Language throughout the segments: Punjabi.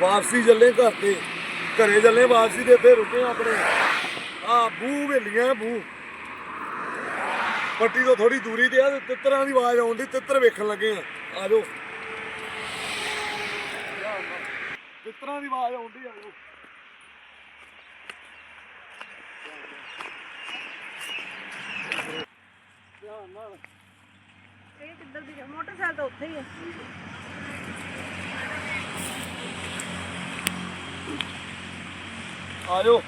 ਵਾਪਸੀ ਚੱਲੇ ਘਰ ਤੇ, ਘਰੇ ਚੱਲੇ ਵਾਪਸੀ ਤੇ ਇੱਥੇ ਰੁਕੇ ਆ ਆਪਣੇ। ਆ ਬੂ ਵੇਲੀਆਂ ਬੂ ਪੱਟੀ ਤੋਂ ਥੋੜੀ ਦੂਰੀ ਤੇ ਆ ਤੇ ਤਿੱਤਰਾਂ ਦੀ ਆਵਾਜ਼ ਆਉਂਦੀ ਤਿੱਤਰ ਵੇਖਣ ਲੱਗੇ ਆ। ਆ ਜਾਓ। ਤਿੱਤਰਾਂ ਦੀ ਆਵਾਜ਼ ਆਉਂਦੀ ਆ ਜਾਓ। ਧਿਆਨ ਨਾਲ ਇਹ ਕਿੱਧਰ ਦੀ ਮੋਟਰਸਾਈਕਲ ਤਾਂ ਉੱਥੇ ਹੀ ਹੈ ਆ ਜਾਓ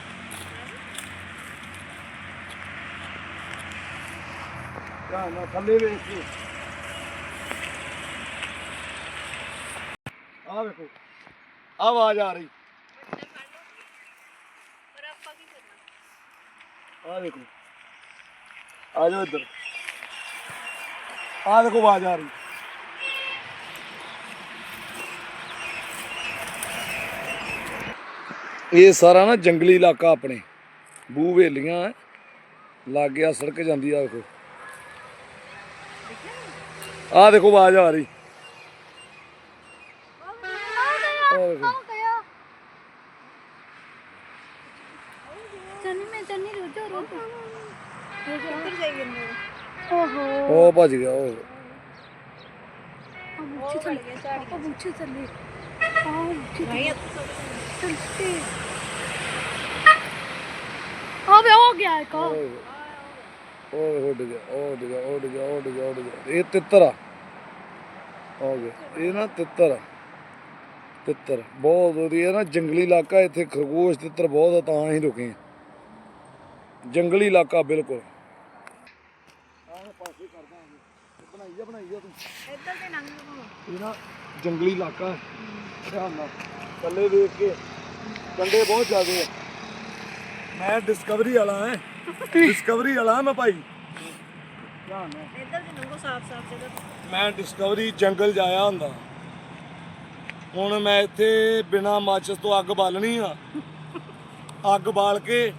ਧਿਆਨ ਨਾਲ ਥੱਲੇ ਵੇਖ ਕੇ। ਆ ਵੇਖੋ। ਆਵਾਜ਼ ਆ ਰਹੀ। ਪਰ ਆ ਦੇਖੋ ਆ ਜਾਓ ਇੱਧਰ। ਆ ਦੇਖੋ ਆਵਾਜ਼ ਆ ਰਹੀ। ਇਹ ਸਾਰਾ ਨਾ ਜੰਗਲੀ ਇਲਾਕਾ ਆਪਣੇ। ਬੂ ਵੇਲੀਆਂ ਲੱਗ ਗਿਆ ਸੜਕ ਜਾਂਦੀ ਆ ਦੇਖੋ ਆ ਦੇਖੋ ਆਵਾਜ਼ ਆ ਰਹੀ। ਉਹ ਭੱਜ ਗਿਆ ਉਹ। ਆ ਮੁੱਛੀ ਥੱਲੇ ਆ ਮੁੱਛੀ ਥੱਲੇ। ਆ ਮੁੱਛੀ ਥੱਲੇ। ਆ ਵੇ ਹੋ ਗਿਆ ਇੱਕ ਉਹ। ਉਹ ਉੱਡ ਗਿਆ ਉਹ ਉੱਡ ਗਿਆ ਉਹ ਉੱਡ ਗਿਆ ਉਹ ਉੱਡ ਗਿਆ ਉਹ ਉੱਡ ਗਿਆ। ਇਹ ਤਿੱਤਰ ਆ। ਹੋ ਗਿਆ ਇਹ ਨਾ ਤਿੱਤਰ ਆ। ਤਿੱਤਰ ਬਹੁਤ ਵਧੀਆ ਨਾ ਜੰਗਲੀ ਇਲਾਕਾ ਇੱਥੇ ਖਰਗੋਸ਼ ਤਿੱਤਰ ਬਹੁਤ ਆ ਤਾਂ ਹੀ ਰੁਕੇ ਆ। ਜੰਗਲੀ ਇਲਾਕਾ ਬਿਲਕੁਲ। ਆਹ ਪਾਸੇ ਕਰਦਾ ਬਣਾਈ ਜਾ। ਬਣਾਈ ਜਾ ਤੂੰ। ਇੱਧਰ ਤੇ ਲੰਘ ਜਾਓ। ਇਹ ਨਾ ਜੰਗਲੀ ਇਲਾਕਾ ਹੈ। ਧਿਆਨ ਨਾਲ ਥੱਲੇ ਦੇਖ ਕੇ। ਕੰਡੇ ਬਹੁਤ ਜ਼ਿਆਦੇ ਆ। ਮੈਂ ਡਿਸਕਵਰੀ ਵਾਲਾ ਹਾਂ। ਡਿਸਕਵਰੀ ਵਾਲਾ ਹਾਂ ਮੈਂ ਭਾਈ। ਧਿਆਨ ਨਾਲ। ਇੱਧਰ ਦੀ ਲੰਘੋ ਸਾਫ਼ ਸਾਫ਼ ਜਗ੍ਹਾ ਤੇ। ਮੈਂ ਡਿਸਕਵਰੀ ਜੰਗਲ ਜਾਇਆ ਹੁੰਦਾ। ਹੁਣ ਮੈਂ ਇੱਥੇ ਬਿਨਾ ਮਾਚਸ ਤੋਂ ਅੱਗ ਬਾਲਣੀ ਆ। ਅੱਗ ਬਾਲ ਕੇ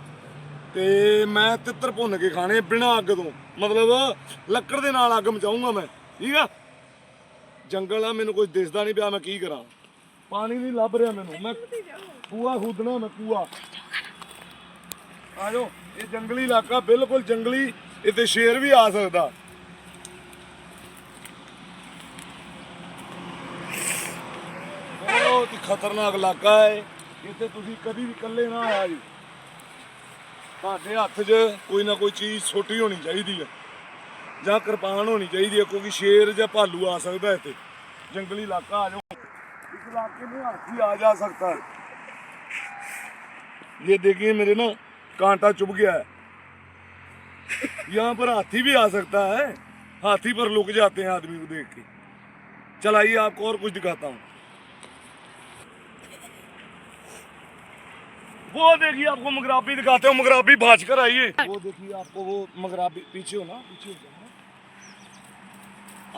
ਤੇ ਮੈਂ ਤਿੱਤਰ ਭੁੰਨ ਕੇ ਖਾਣੇ ਬਿਨਾ ਅੱਗ ਤੋਂ। ਮਤਲਬ ਲੱਕੜ ਦੇ ਨਾਲ ਅੱਗ ਮਚਾਉਂਗਾ ਮੈਂ। ਠੀਕ ਆ? ਜੰਗਲ ਆ ਮੈਨੂੰ ਕੁਝ ਦਿਸਦਾ ਨਹੀਂ ਪਿਆ ਮੈਂ ਕੀ ਕਰਾਂ? ਪਾਣੀ ਨਹੀਂ ਲੱਭ ਰਿਹਾ ਮੈਨੂੰ। ਮੈਂ ਕੂਆ ਖੁੱਦਣਾ, ਮੈਂ ਕੂਆ। ਆ ਜਾਓ, ਇਹ ਜੰਗਲੀ ਇਲਾਕਾ, ਬਿਲਕੁਲ ਜੰਗਲੀ, ਇੱਥੇ ਸ਼ੇਰ ਵੀ ਆ ਸਕਦਾ। ਬਹੁਤ ਹੀ ਖਤਰਨਾਕ ਇਲਾਕਾ ਹੈ। ਇੱਥੇ ਤੁਸੀਂ ਕਦੀ ਵੀ ਇਕੱਲੇ ਨਾ ਆਇਆ ਜੀ। ਤੁਹਾਡੇ ਹੱਥ 'ਚ ਕੋਈ ਨਾ ਕੋਈ ਚੀਜ਼ ਛੋਟੀ ਹੋਣੀ ਚਾਹੀਦੀ ਹੈ, ਜਾਂ ਕਿਰਪਾਨ ਹੋਣੀ ਚਾਹੀਦੀ ਹੈ, ਕਿਉਂਕਿ ਸ਼ੇਰ ਜਾਂ ਭਾਲੂ ਆ ਸਕਦਾ ਇੱਥੇ। ਜੰਗਲੀ ਇਲਾਕਾ, ਆ ਜਾਓ। इलाके में हाथी आ जा सकता है। ये देखिए मेरे ना कांटा चुभ गया है। यहाँ पर हाथी भी आ सकता है। हाथी पर लुक जाते हैं आदमी को देख के। चलाइए, आपको और कुछ दिखाता हूँ। वो देखिए, आपको मगराबी दिखाते हो। मगराबी भाज कर आइए। वो देखिए, आपको वो मगराबी पीछे हो ना, पीछे हो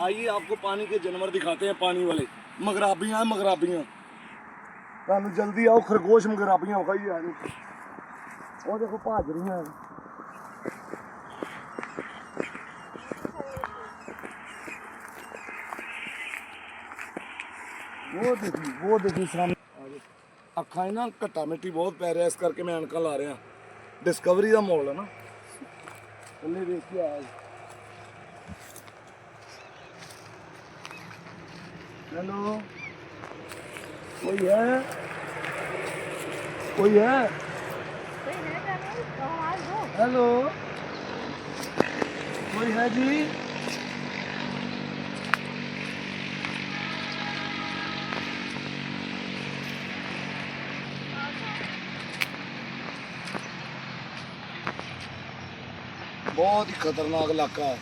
आइए, आपको पानी के जानवर दिखाते हैं, पानी वाले। ਮਗਰਾਬੀਆਂ ਮਗਰਾਬੀਆਂ। ਤੁਹਾਨੂੰ ਜਲਦੀ ਆਓ, ਖਰਗੋਸ਼ ਮਗਰਾਬੀਆਂ ਵਿਖਾਈ ਆ ਨੂੰ ਉਹ ਦੇਖੋ ਭਾਜ ਰਹੀਆਂ ਉਹ ਦੇਖੀ ਉਹ ਦੇਖੀ ਸਾਹਮਣੇ ਅੱਖਾਂ ਇਹਨਾਂ ਘਟਾ ਮਿੱਟੀ ਬਹੁਤ ਪੈ ਰਿਹਾ, ਇਸ ਕਰਕੇ ਮੈਂ ਅਣਕਾ ਲਾ ਰਿਹਾ। ਡਿਸਕਵਰੀ ਦਾ ਮੋਲ ਹੈ ਨਾ। ਉਹਨੇ ਵੇਖਿਆ ਆਇਆ। हेलो कोई है कोई है हेलो कोई है जी ਬਹੁਤ ਹੀ ਖਤਰਨਾਕ ਇਲਾਕਾ ਹੈ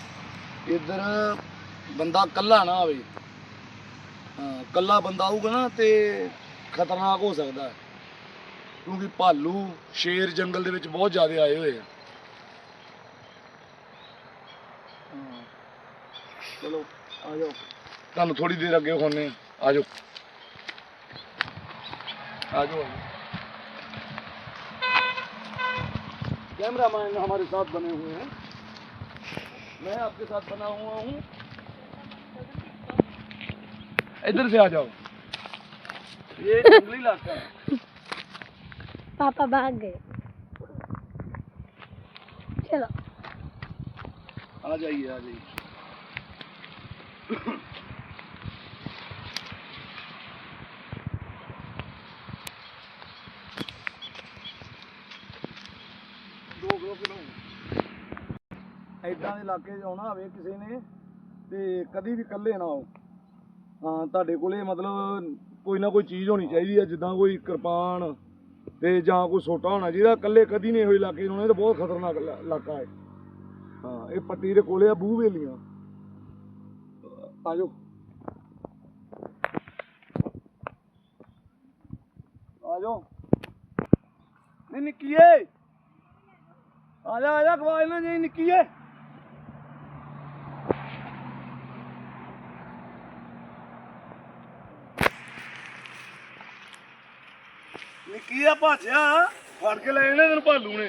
ਇੱਧਰ ਬੰਦਾ ਕੱਲਾ ਨਾ ਆਵੇ ਹਾਂ ਕੱਲਾ ਬੰਦਾ ਆਊਗਾ ਨਾ ਤੇ ਖਤਰਨਾਕ ਹੋ ਸਕਦਾ ਹੈ ਕਿਉਂਕਿ ਭਾਲੂ ਸ਼ੇਰ ਜੰਗਲ ਦੇ ਵਿੱਚ ਬਹੁਤ ਜ਼ਿਆਦਾ ਆਏ ਹੋਏ ਆ ਹਾਂ। ਚਲੋ ਆ ਜਾਓ ਤੁਹਾਨੂੰ ਥੋੜੀ ਦੇਰ ਅੱਗੇ ਹੋਣੇ ਆ ਜਾਓ आ जाओ कैमरा मैन हमारे साथ बने हुए हैं मैं आपके साथ बना हुआ हूँ इधर से आ जाओ ਇਹ ਜੰਗਲੀ ਇਲਾਕਾ ਹੈ। पापा भाग गए चलो आ जाइए आ जाइए ਇਦਾਂ ਦੇ ਇਲਾਕੇ 'ਚ ਆਉਣਾ ਹੋਵੇ ਕਿਸੇ ਨੇ ਤੇ ਕਦੀ ਵੀ ਇਕੱਲੇ ਨਾ ਆਓ ਹਾਂ ਤੁਹਾਡੇ ਕੋਲੇ ਮਤਲਬ ਕੋਈ ਨਾ ਕੋਈ ਚੀਜ਼ ਹੋਣੀ ਚਾਹੀਦੀ ਹੈ ਜਿੱਦਾਂ ਕੋਈ ਕਿਰਪਾਨ ਤੇ ਜਾਂ ਕੋਈ ਸੋਟਾ ਹੋਣਾ ਚਾਹੀਦਾ। ਇਕੱਲੇ ਕਦੀ ਨਹੀਂ ਇਹੋ ਇਲਾਕੇ 'ਚ ਇਹ ਤਾਂ ਬਹੁਤ ਖਤਰਨਾਕ ਇਲਾਕਾ ਹੈ। ਹਾਂ, ਇਹ ਪੱਟੀ ਦੇ ਕੋਲੇ ਆ, ਬੂਹ ਵੇਲੀਆਂ। ਆ ਜਾਓ ਆ ਜਾਓ ਨਹੀਂ, ਨਿੱਕੀਏ। ਆ ਜਾ ਆ ਜਾ ਖਵਾਜ ਨਾ ਜਾਈ, ਨਿੱਕੀਏ। ਨਿੱਕੀਆ ਭਾਜਿਆ ਫੜ ਕੇ ਲੈ ਜਾਣੇ ਤੈਨੂੰ ਭਾਲੂ ਨੇ।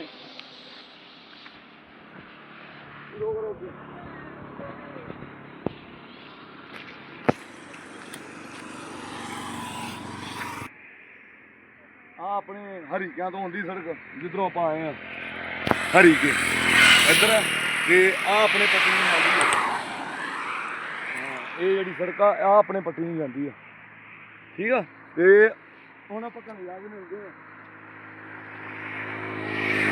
ਰੋਕ ਰੋਕ ਕੇ। ਆ ਆਪਣੇ ਹਰੀਕਿਆਂ ਤੋਂ ਆਉਂਦੀ ਸੜਕ ਜਿੱਧਰੋਂ ਆਪਾਂ ਆਏ ਆ ਹਰੀਕੇ। ਇੱਧਰ ਆ, ਤੇ ਆ ਆਪਣੇ ਪੱਟੀ ਨੂੰ ਜਾਂਦੀ ਆ। ਹਾਂ, ਇਹ ਜਿਹੜੀ ਸੜਕ ਆ ਆ ਆਪਣੇ ਪੱਟੀ ਨੂੰ ਜਾਂਦੀ ਆ। ਠੀਕ ਆ? ਤੇ ਹੁਣ ਆਪਾਂ ਘਰੇ ਜਾ ਕੇ ਮਿਲਦੇ ਆ।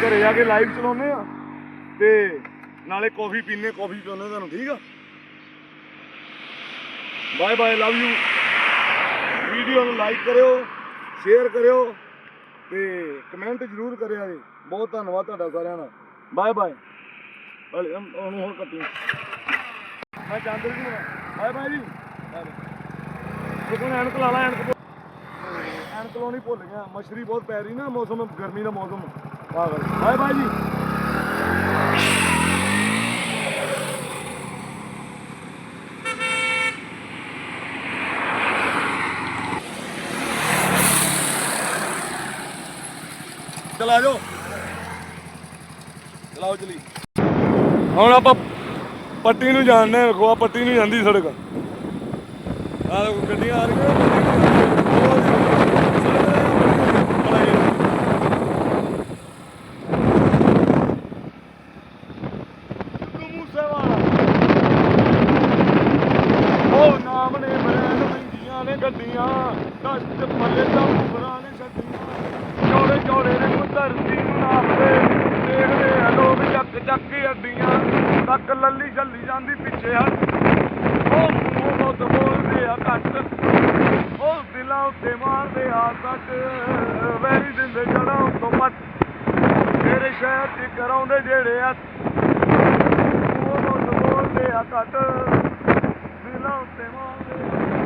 ਘਰੇ ਜਾ ਕੇ ਲਾਈਵ ਚਲਾਉਂਦੇ ਆ। ਤੇ ਨਾਲੇ ਕਾਫੀ ਪੀਨੇ ਕਾਫੀ ਪੀਉਂਦੇ ਤੁਹਾਨੂੰ, ਠੀਕ ਆ? Bye bye love you video ਨੂੰ ਲਾਈਕ ਕਰਿਓ ਸ਼ੇਅਰ ਕਰਿਓ, ਤੇ ਕਮੈਂਟ ਜ਼ਰੂਰ ਕਰਿਆ ਜੀ। ਬਹੁਤ ਧੰਨਵਾਦ ਤੁਹਾਡਾ ਸਾਰਿਆਂ ਦਾ। ਬਾਏ ਬਾਏ ਹਲੇ ਉਹਨੂੰ ਹੁਣ ਕੱਟੀ ਮੈਂ ਚੰਦਰ ਜੀ ਬਾਏ ਬਾਏ ਜੀ। ਬਾਏ ਬਾਏ ਕੋਈ ਐਨਕ ਲਾ ਲਾ, ਐਨਕ ਐਨਕ ਲਾਉਣੀ ਭੁੱਲ ਗਿਆ ਮਛਰੀ ਬਹੁਤ ਪੈ ਰਹੀ ਨਾ ਮੌਸਮ, ਗਰਮੀ ਦਾ ਮੌਸਮ। ਆ ਬਾਏ ਬਾਏ ਜੀ। ਚਲਾ ਜਾਓ। ਚਲਾਓ ਚਲੀ। ਹੁਣ ਆਪਾਂ ਪੱਟੀ ਨੂੰ ਜਾਣਦੇ ਵੇਖੋ ਆ ਪੱਟੀ ਨੂੰ ਜਾਂਦੀ ਸੜਕ। ਆ ਗੱਡੀਆਂ ਆ ਰਹੀਆਂ ਉਹ ਦੇਖੋ, ਸੜਕ ਆ ਪਲਾਈ। ਸਿੱਧੂ ਮੂਸੇਵਾਲਾ। ਉਹ ਨਾਮ ਨੇ ਬਰੈਂਡ ਮਹਿੰਗੀਆਂ ਨੇ ਗੱਡੀਆਂ ਦਸਤ ਪੱਲੇ ਤਾਂ ਉਬਰਾਂ ਨੇ ਛੱਡੀਆਂ ਚੌੜੇ ਚੌੜੇ ਨੇ ਧਰਤੀ ਨੂੰ ਦੇਖਦੇ ਆ ਲੋਕ ਚੱਕ ਚੱਕ ਕੇ ਅੱਡੀਆਂ। ਤੱਕ ਲੱਲੀ ਛੱਲੀ ਜਾਂਦੀ ਪਿੱਛੇ ਹਟ ਉਹ ਮੂੰਹ ਬਹੁਤ ਬੋਲਦੇ ਆ ਘੱਟ। ਉਹ ਦਿਲਾਂ ਉੱਤੇ ਮਾਰਦੇ ਆ ਸੱਟ ਵੈਰੀ ਦਿੰਦੇ ਜੜਾ ਉੱਤੋਂ ਮੱਟ ਤੇਰੇ ਸ਼ਹਿਰ ਚ ਕਰਾਉਂਦੇ ਜਿਹੜੇ ਆ ਉਹ ਬਹੁਤ ਬੋਲਦੇ ਆ ਘੱਟ। ਦਿਲਾਂ ਉੱਤੇ ਮਾਰਦੇ ਆ